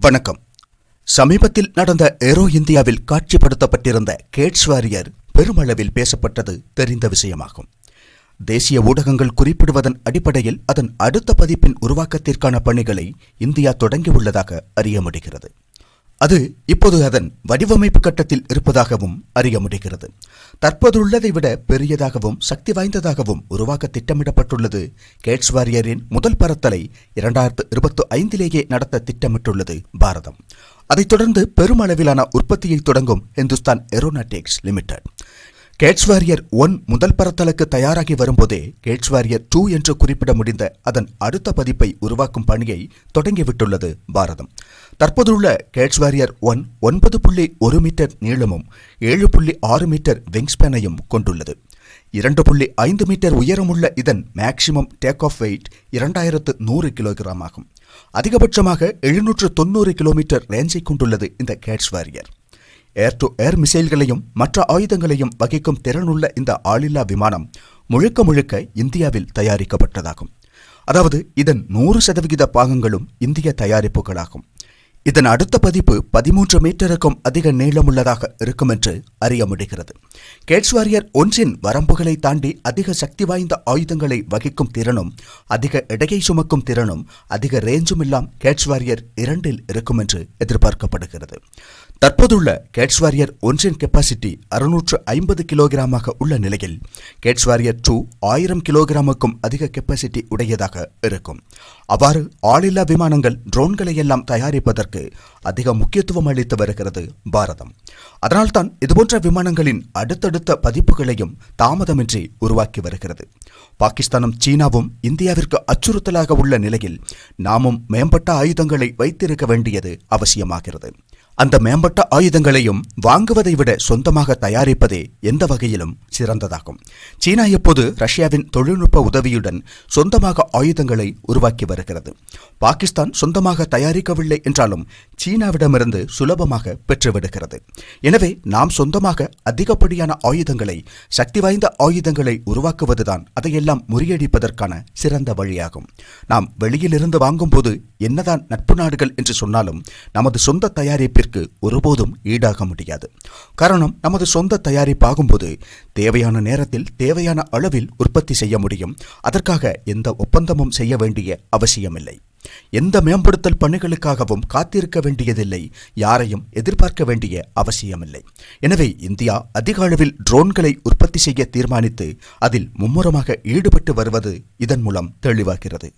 வணக்கம். சமீபத்தில் நடந்த ஏரோ இந்தியாவில் காட்சிப்படுத்தப்பட்டிருந்த கேட்ஸ் வாரியர் பெருமளவில் பேசப்பட்டது தெரிந்த விஷயமாகும். தேசிய ஊடகங்கள் குறிப்பிடுவதன் அடிப்படையில் அதன் அடுத்த பதிப்பின் உருவாக்கத்திற்கான பணிகளை இந்தியா தொடங்கியுள்ளதாக அறிய முடிகிறது. அது இப்போது அதன் வடிவமைப்பு கட்டத்தில் இருப்பதாகவும் அறிய முடிகிறது. தற்போதுள்ளதை விட பெரியதாகவும் சக்தி வாய்ந்ததாகவும் உருவாக்க திட்டமிடப்பட்டுள்ளது. கேட்ஸ் வாரியரின் முதல் பரத்தலை இரண்டாயிரத்து இருபத்தி ஐந்திலேயே நடத்த திட்டமிட்டுள்ளது பாரதம். அதைத் தொடர்ந்து பெருமளவிலான உற்பத்தியை தொடங்கும் Hindustan aeronautics limited. CATS warrior one முதல் பரத்தலுக்கு தயாராகி வரும்போதே கேட்ஸ் வாரியர் டூ என்று குறிப்பிட முடிந்த அதன் அடுத்த பதிப்பை உருவாக்கும் பணியை தொடங்கிவிட்டுள்ளது பாரதம். தற்போதுள்ள கேட்ஸ் வாரியர் ஒன் ஒன்பது புள்ளி ஒரு மீட்டர் நீளமும் ஏழு புள்ளி ஆறு மீட்டர் விங்ஸ்பேனையும் கொண்டுள்ளது. இரண்டு புள்ளி ஐந்து மீட்டர் உயரமுள்ள இதன் மேக்சிமம் டேக் ஆஃப் வெயிட் இரண்டாயிரத்து நூறு கிலோகிராம் ஆகும். அதிகபட்சமாக எழுநூற்று தொண்ணூறு கிலோமீட்டர் ரேஞ்சை கொண்டுள்ளது இந்த CATS warrior. Air to air மிசைல்களையும் மற்ற ஆயுதங்களையும் வகிக்கும் திறனுள்ள இந்த ஆளில்லா விமானம் முழுக்க முழுக்க இந்தியாவில் தயாரிக்கப்பட்டதாகும். அதாவது இதன் நூறு சதவிகித பாகங்களும் இந்திய தயாரிப்புகளாகும். இதன் அடுத்த பதிப்பு பதிமூன்று மீட்டருக்கும் அதிக நீளமுள்ளதாக இருக்கும் என்று அறிய முடிகிறது. கேட்ஸ் வாரியர் ஒன்றின் வரம்புகளை தாண்டி அதிக சக்தி வாய்ந்த ஆயுதங்களை வகிக்கும் திறனும் அதிக எடையை சுமக்கும் திறனும் அதிக ரேஞ்சும் எல்லாம் கேட்ஸ் வாரியர் இரண்டில் இருக்கும் என்று எதிர்பார்க்கப்படுகிறது. தற்போதுள்ள கேட்ஸ் வாரியர் ஒன்றின் கெப்பாசிட்டி அறுநூற்று ஐம்பது கிலோகிராமாக உள்ள நிலையில் கேட்ஸ் வாரியர் டூ ஆயிரம் கிலோகிராமுக்கும் அதிக கெப்பாசிட்டி உடையதாக இருக்கும். அவ்வாறு ஆளில்லா விமானங்கள் ட்ரோன்களை எல்லாம் தயாரிப்பதற்கு அதிக முக்கியத்துவம் அளித்து வருகிறது பாரதம். அதனால்தான் இதுபோன்ற விமானங்களின் அடுத்தடுத்த பதிப்புகளையும் தாமதமின்றி உருவாக்கி வருகிறது. பாகிஸ்தானும் சீனாவும் இந்தியாவிற்கு அச்சுறுத்தலாக உள்ள நிலையில் நாமும் மேம்பட்ட ஆயுதங்களை வைத்திருக்க வேண்டியது அவசியமாகிறது. அந்த மேம்பட்ட ஆயுதங்களையும் வாங்குவதை விட சொந்தமாக தயாரிப்பதே எந்த வகையிலும் சிறந்ததாகும். சீனா எப்போது ரஷ்யாவின் தொழில்நுட்ப உதவியுடன் சொந்தமாக ஆயுதங்களை உருவாக்கி வருகிறது? பாகிஸ்தான் சொந்தமாக தயாரிக்கவில்லை என்றாலும் சீனாவிடமிருந்து சுலபமாக பெற்றுவிடுகிறது. எனவே நாம் சொந்தமாக அதிகப்படியான ஆயுதங்களை சக்தி வாய்ந்த ஆயுதங்களை உருவாக்குவதுதான் அதையெல்லாம் முறியடிப்பதற்கான சிறந்த வழியாகும். நாம் வெளியிலிருந்து வாங்கும்போது என்னதான் நட்பு நாடுகள் என்று சொன்னாலும் நமது சொந்த தயாரிப்பிற்கு ஒருபோதும் ஈடாக முடியாது. காரணம் நமது சொந்த தயாரிப்பாகும்போது தேவையான நேரத்தில் தேவையான அளவில் உற்பத்தி செய்ய முடியும். அதற்காக எந்த ஒப்பந்தமும் செய்ய வேண்டிய அவசியமில்லை. எந்த மேம்படுத்தல் பணிகளுக்காகவும் காத்திருக்க வேண்டியதில்லை. யாரையும் எதிர்பார்க்க வேண்டிய அவசியமில்லை. எனவே இந்தியா அதிக அளவில் ட்ரோன்களை உற்பத்தி செய்ய தீர்மானித்து அதில் மும்முரமாக ஈடுபட்டு வருவது இதன் மூலம் தெளிவாகிறது.